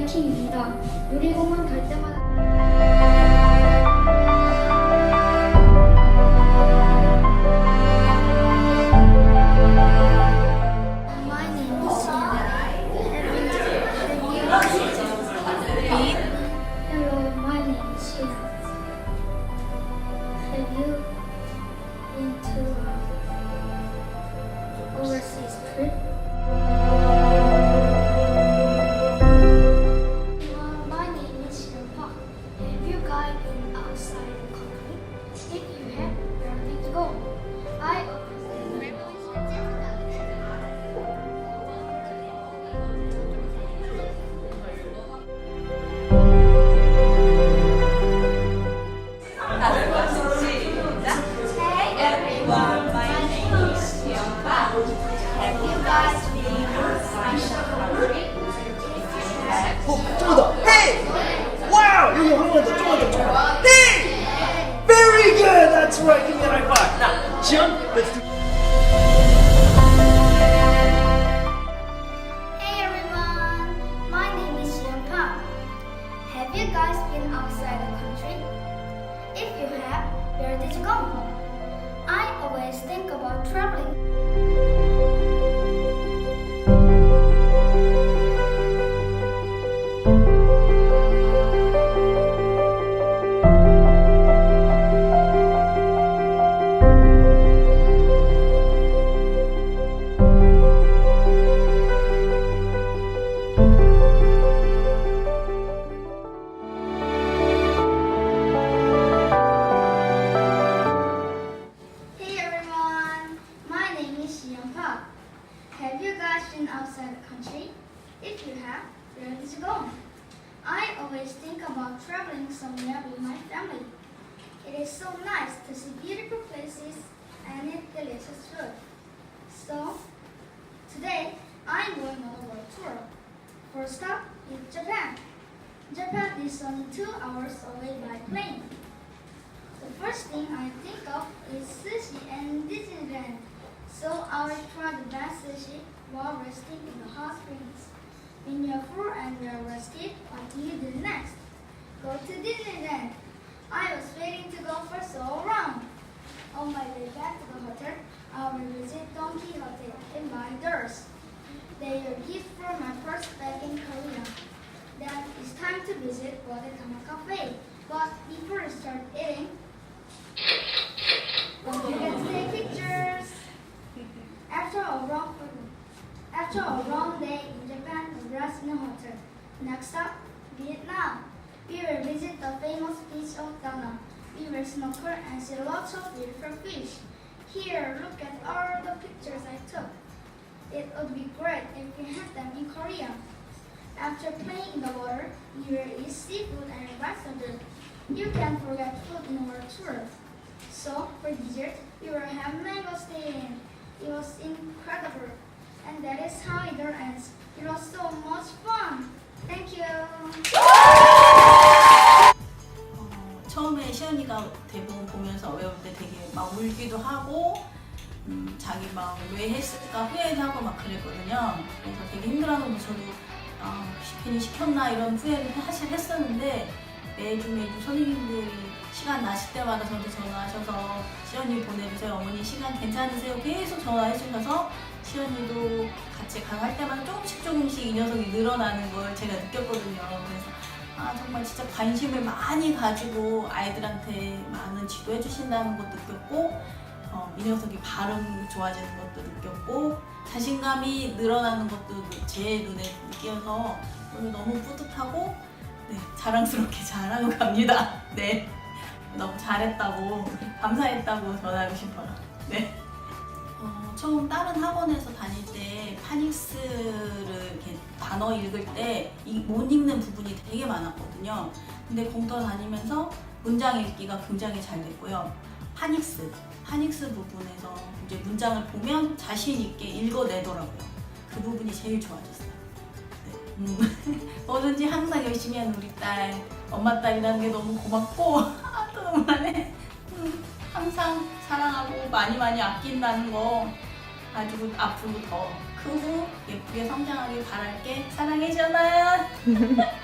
킹입니다. 놀이공원 갈 때마다 Jian, let's Hey everyone, my name is Xian Pan. Have you guys been outside the country? If you have, where did you go? I always think about traveling. Have, where did you go? I always think about traveling somewhere with my family. It is so nice to see beautiful places and eat delicious food. So, today I'm going on a world tour. First stop is Japan. Japan is only two hours away by plane. The first thing I think of is sushi and Disneyland. So I will try the best sushi while resting in the hot springs. When you're full and you're rested, what do you do next? Go to Disneyland. I was waiting to go for so long. On my way back to the hotel, I will visit Don Quixote and buy theirs. They are gift from my first back in Korea. Then it's time to visit Wadakama Cafe. But before I start eating, don't forget to take pictures. After a long after a long day in Japan, we rest in a hotel. Next up, Vietnam. We will visit the famous beach of Da Nang. We will snorkel and see lots of beautiful fish. Here, look at all the pictures I took. It would be great if we had them in Korea. After playing in the water, you will eat seafood and vegetables. You can forget food in our tour. So, for dessert, we will have mango steam. It was incredible. And that is how it ends. It was so much fun. Thank you. 어, 처음에 시연이가 대본 보면서 외울 때 되게 막 울기도 하고 음, 자기 막 왜 했을까 후회도 하고 막 그랬거든요. 그래서 되게 힘들어하는 거 저도 아, 괜히 시켰나 이런 후회를 사실 했었는데 매주 매주 선생님들이 시간 나실 때마다 저한테 전화하셔서 시연이 보내주세요. 어머니 시간 괜찮으세요? 계속 전화해 주셔서 시연이도 같이 강할 때마다 조금씩 조금씩 이 녀석이 늘어나는 걸 제가 느꼈거든요. 그래서 아 정말 진짜 관심을 많이 가지고 아이들한테 많은 지도해 주신다는 것도 느꼈고 어, 이 녀석이 발음 좋아지는 것도 느꼈고 자신감이 늘어나는 것도 제 눈에 느껴서 오늘 너무 뿌듯하고 네, 자랑스럽게 잘하고 갑니다. 네. 너무 잘했다고 감사했다고 전하고 싶어요. 네. 어, 처음 다른 학원에서 다닐 때 파닉스를 이렇게 단어 읽을 때 못 읽는 부분이 되게 많았거든요. 근데 공터 다니면서 문장 읽기가 굉장히 잘 됐고요. 파닉스, 파닉스 부분에서 이제 문장을 보면 자신 있게 읽어내더라고요. 그 부분이 제일 좋아졌어요. 네. 음, 뭐든지 항상 열심히 하는 우리 딸, 엄마 딸이라는 게 너무 고맙고 또 너무하네. 음, 항상 사랑하고 많이 많이 아낀다는 거 가지고 앞으로 더 크고 예쁘게 성장하길 바랄게. 사랑해, 지연아.